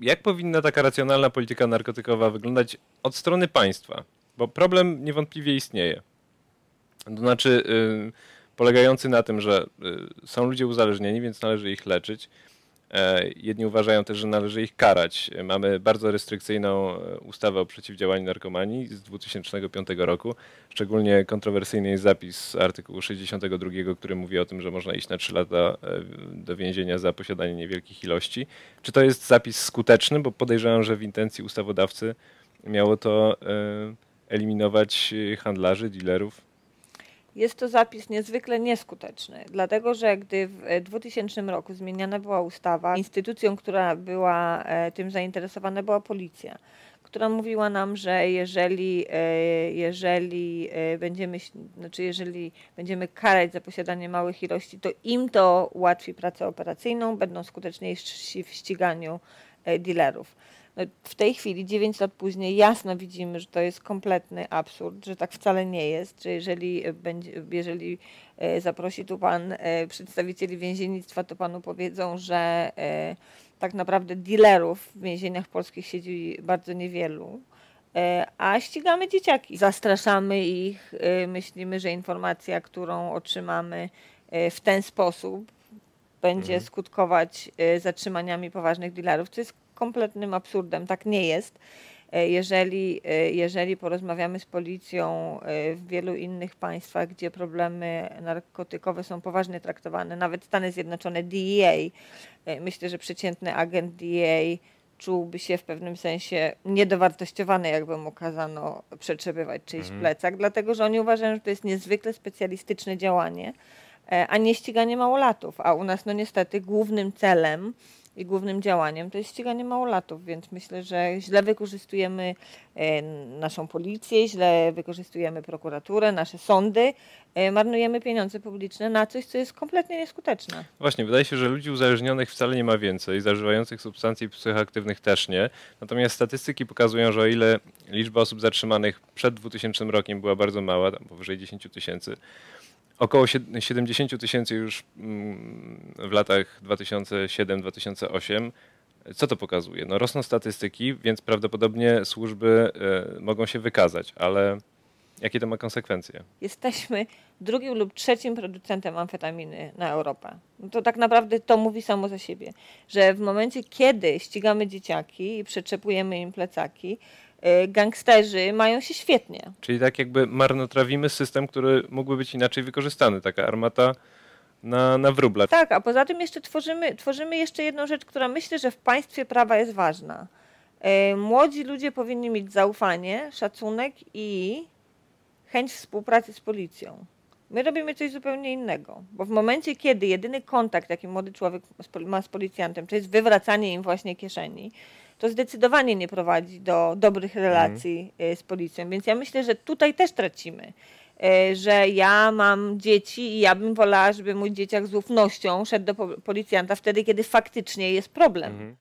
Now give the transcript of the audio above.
jak powinna taka racjonalna polityka narkotykowa wyglądać od strony państwa? Bo problem niewątpliwie istnieje. To znaczy, yy, polegający na tym, że yy, są ludzie uzależnieni, więc należy ich leczyć. E, jedni uważają też, że należy ich karać. Mamy bardzo restrykcyjną e, ustawę o przeciwdziałaniu narkomanii z 2005 roku. Szczególnie kontrowersyjny jest zapis artykułu 62, który mówi o tym, że można iść na 3 lata e, do więzienia za posiadanie niewielkich ilości. Czy to jest zapis skuteczny? Bo podejrzewam, że w intencji ustawodawcy miało to eliminować handlarzy, dealerów. Jest to zapis niezwykle nieskuteczny, dlatego że gdy w 2000 roku zmieniana była ustawa, instytucją, która była e, tym zainteresowana, była policja, która mówiła nam, że jeżeli, e, jeżeli e, będziemy, znaczy jeżeli będziemy karać za posiadanie małych ilości, to im to ułatwi pracę operacyjną, będą skuteczniejsi w ściganiu dealerów. No, w tej chwili, 9 lat później, jasno widzimy, że to jest kompletny absurd, że tak wcale nie jest, że jeżeli, będzie, jeżeli e, zaprosi tu pan e, przedstawicieli więziennictwa, to panu powiedzą, że e, tak naprawdę dealerów w więzieniach polskich siedzi bardzo niewielu a ścigamy dzieciaki. Zastraszamy ich, myślimy, że informacja, którą otrzymamy w ten sposób, będzie mhm. skutkować zatrzymaniami poważnych dealerów, co jest kompletnym absurdem. Tak nie jest. E, jeżeli, e, jeżeli porozmawiamy z policją e, w wielu innych państwach, gdzie problemy narkotykowe są poważnie traktowane, nawet Stany Zjednoczone, DEA, myślę, że przeciętny agent DEA czułby się w pewnym sensie niedowartościowany, jakby mu kazano przetrzepywać czyjś mhm. plecak, dlatego że oni uważają, że to jest niezwykle specjalistyczne działanie, a nie ściganie małolatów. A u nas, no niestety, głównym celem i głównym działaniem to jest ściganie małolatów, więc myślę, że źle wykorzystujemy e, naszą policję, źle wykorzystujemy prokuraturę, nasze sądy, e, marnujemy pieniądze publiczne na coś, co jest kompletnie nieskuteczne. Właśnie, wydaje się, że ludzi uzależnionych wcale nie ma więcej, zażywających substancji psychoaktywnych też nie. Natomiast statystyki pokazują, że o ile liczba osób zatrzymanych przed 2000 rokiem była bardzo mała, powyżej 10 tysięcy, około 70 tysięcy już mm, w latach 2007-2008. Co to pokazuje? No rosną statystyki, więc prawdopodobnie służby e, mogą się wykazać, ale jakie to ma konsekwencje? Jesteśmy drugim lub trzecim producentem amfetaminy na Europę. No to tak naprawdę to mówi samo za siebie, że w momencie, kiedy ścigamy dzieciaki i przeczepujemy im plecaki, Y, gangsterzy mają się świetnie. Czyli tak jakby marnotrawimy system, który mógłby być inaczej wykorzystany. Taka armata na, na wróbla. Tak, a poza tym jeszcze tworzymy, tworzymy jeszcze jedną rzecz, która myślę, że w państwie prawa jest ważna. Y, młodzi ludzie powinni mieć zaufanie, szacunek i chęć współpracy z policją. My robimy coś zupełnie innego, bo w momencie, kiedy jedyny kontakt, jaki młody człowiek ma z policjantem, to jest wywracanie im właśnie kieszeni, to zdecydowanie nie prowadzi do dobrych relacji mm. z policją. Więc ja myślę, że tutaj też tracimy. E, że ja mam dzieci i ja bym wolała, żeby mój dzieciak z ufnością szedł do policjanta wtedy, kiedy faktycznie jest problem. Mm.